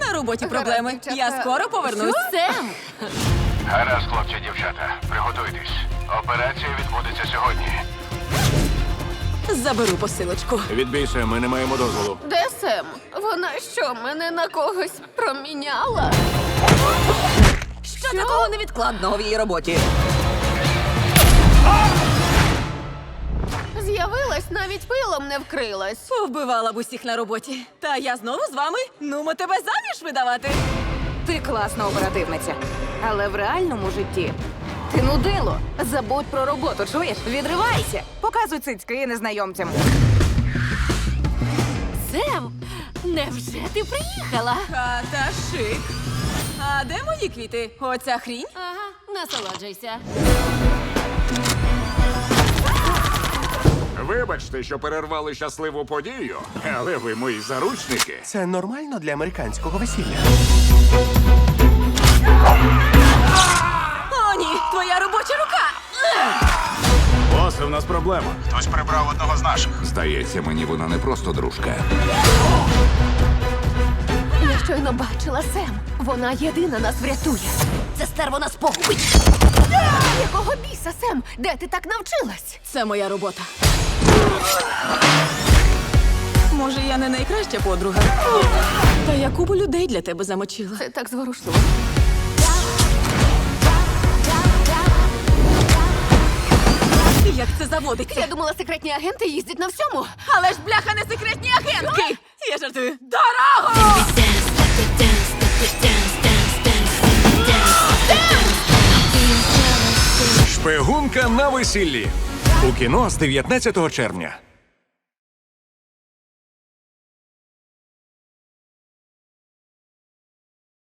На роботі проблеми. Я скоро повернусь. Сем! Гаразд, хлопці, дівчата, приготуйтесь. Операція відбудеться сьогодні. Заберу посилочку. Відбійся, ми не маємо дозволу. Де Сем? Вона що, мене на когось проміняла? Що такого невідкладного в її роботі? З'явилась, навіть пилом не вкрилась. Повбивала б усіх на роботі. Та я знову з вами. Ну, ми тебе заміж видавати. Ти класна оперативниця. Але в реальному житті ти нудило. Забудь про роботу, чуєш? Відривайся. Показуй цицьки незнайомцям. Сем, невже ти приїхала? Хата шик. А де мої квіти? Оця хрінь? Ага, насолоджуйся. Вибачте, що перервали щасливу подію, але ви мої заручники. Це нормально для американського весілля. О, ні, твоя робоча рука! Босе, у нас проблема. Хтось прибрав одного з наших. Здається, мені вона не просто дружка. Я щойно бачила Сем. Вона єдина нас врятує. Це стерво нас погубить. Якого біса, Сем? Де ти так навчилась? Це моя робота. Може, я не найкраща подруга. Та я купу людей для тебе замочила. Це так зворушливо. Як це заводить? Я думала, секретні агенти їздять на всьому. Але ж бляха не секретні агентки! Я жартую. Дорого! Шпигунка на весіллі. У кіно з 19 червня.